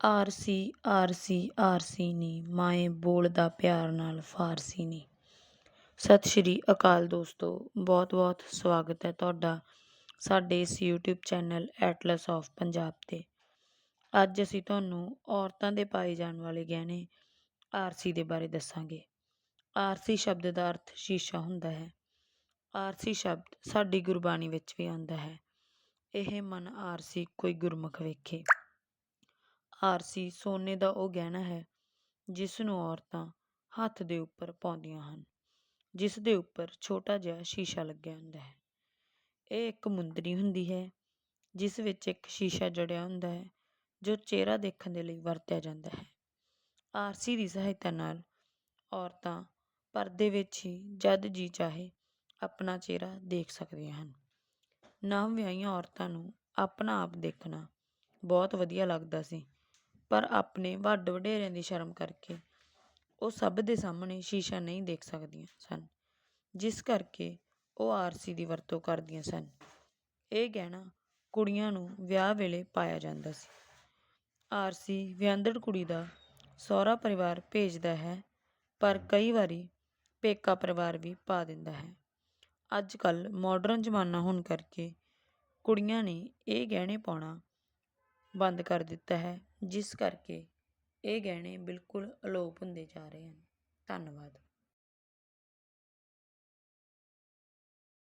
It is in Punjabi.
ਆਰਸੀ ਆਰਸੀ ਆਰਸੀ ਨੀ। ਮਾਏ ਬੋਲਦਾ ਪਿਆਰ ਨਾਲ ਫਾਰਸੀ ਨੀ। ਸਤਿ ਸ਼੍ਰੀ ਅਕਾਲ ਦੋਸਤੋ। ਬਹੁਤ ਬਹੁਤ ਸਵਾਗਤ ਹੈ ਤੁਹਾਡਾ ਸਾਡੇ ਇਸ YouTube channel Atlas of Punjab ਤੇ। ਅੱਜ ਅਸੀਂ ਤੁਹਾਨੂੰ ਔਰਤਾਂ ਦੇ ਪਾਏ ਜਾਣ ਵਾਲੇ ਗਹਿਣੇ ਆਰਸੀ ਦੇ ਬਾਰੇ ਦੱਸਾਂਗੇ। ਆਰਸੀ ਸ਼ਬਦ ਦਾ ਅਰਥ ਸ਼ੀਸ਼ਾ ਹੁੰਦਾ ਹੈ। ਆਰਸੀ ਸ਼ਬਦ ਸਾਡੀ ਗੁਰਬਾਣੀ ਵਿੱਚ ਵੀ ਆਉਂਦਾ ਹੈ। ਇਹ ਮਨ ਆਰਸੀ ਕੋਈ ਗੁਰਮੁਖ ਵੇਖੇ। ਆਰਸੀ ਸੋਨੇ ਦਾ ਉਹ ਗਹਿਣਾ ਹੈ ਜਿਸ ਨੂੰ ਔਰਤਾਂ ਹੱਥ ਦੇ ਉੱਪਰ ਪਾਉਂਦੀਆਂ ਹਨ ਜਿਸ ਦੇ ਉੱਪਰ ਛੋਟਾ ਜਿਹਾ ਸ਼ੀਸ਼ਾ ਲੱਗਿਆ ਹੁੰਦਾ ਹੈ। ਇਹ ਇੱਕ ਮੁੰਦਰੀ ਹੁੰਦੀ ਹੈ, ਜਿਸ ਵਿੱਚ ਇੱਕ ਸ਼ੀਸ਼ਾ ਜੜਿਆ ਹੁੰਦਾ ਹੈ, ਜੋ ਚਿਹਰਾ ਦੇਖਣ ਦੇ ਲਈ ਵਰਤਿਆ ਜਾਂਦਾ ਹੈ। ਆਰਸੀ ਦੀ ਸਹਾਇਤਾ ਨਾਲ ਔਰਤਾਂ ਪਰਦੇ ਵਿੱਚ ਹੀ ਜਦ ਜੀ ਚਾਹੇ ਆਪਣਾ ਚਿਹਰਾ ਦੇਖ ਸਕਦੀਆਂ ਹਨ। ਨਵ ਵਿਆਹੀਆਂ ਔਰਤਾਂ ਨੂੰ ਆਪਣਾ ਆਪ ਦੇਖਣਾ ਬਹੁਤ ਵਧੀਆ ਲੱਗਦਾ ਸੀ। ਪਰ ਆਪਣੇ ਵੱਡ ਵਡੇਰਿਆਂ ਦੀ ਸ਼ਰਮ ਕਰਕੇ ਉਹ ਸਭ ਦੇ ਸਾਹਮਣੇ ਸ਼ੀਸ਼ਾ ਨਹੀਂ ਦੇਖ ਸਕਦੀਆਂ ਸਨ, ਜਿਸ ਕਰਕੇ ਉਹ ਆਰਸੀ ਦੀ ਵਰਤੋਂ ਕਰਦੀਆਂ ਸਨ। ਇਹ ਗਹਿਣਾ ਕੁੜੀਆਂ ਨੂੰ ਵਿਆਹ ਵੇਲੇ ਪਾਇਆ ਜਾਂਦਾ ਸੀ। ਆਰਸੀ ਵਿਆਹੰਦੜ ਕੁੜੀ ਦਾ ਸਹੁਰਾ ਪਰਿਵਾਰ ਭੇਜਦਾ ਹੈ, ਪਰ ਕਈ ਵਾਰੀ ਪੇਕਾ ਪਰਿਵਾਰ ਵੀ ਪਾ ਦਿੰਦਾ ਹੈ। ਅੱਜ ਕੱਲ ਮਾਡਰਨ ਜ਼ਮਾਨਾ ਹੋਣ ਕਰਕੇ ਕੁੜੀਆਂ ਨੇ ਇਹ ਗਹਿਣੇ ਪਾਉਣਾ ਬੰਦ ਕਰ ਦਿੱਤਾ ਹੈ, ਜਿਸ ਕਰਕੇ ਇਹ ਗਹਿਣੇ ਬਿਲਕੁਲ ਅਲੋਪ ਹੁੰਦੇ ਜਾ ਰਹੇ ਹਨ। ਧੰਨਵਾਦ।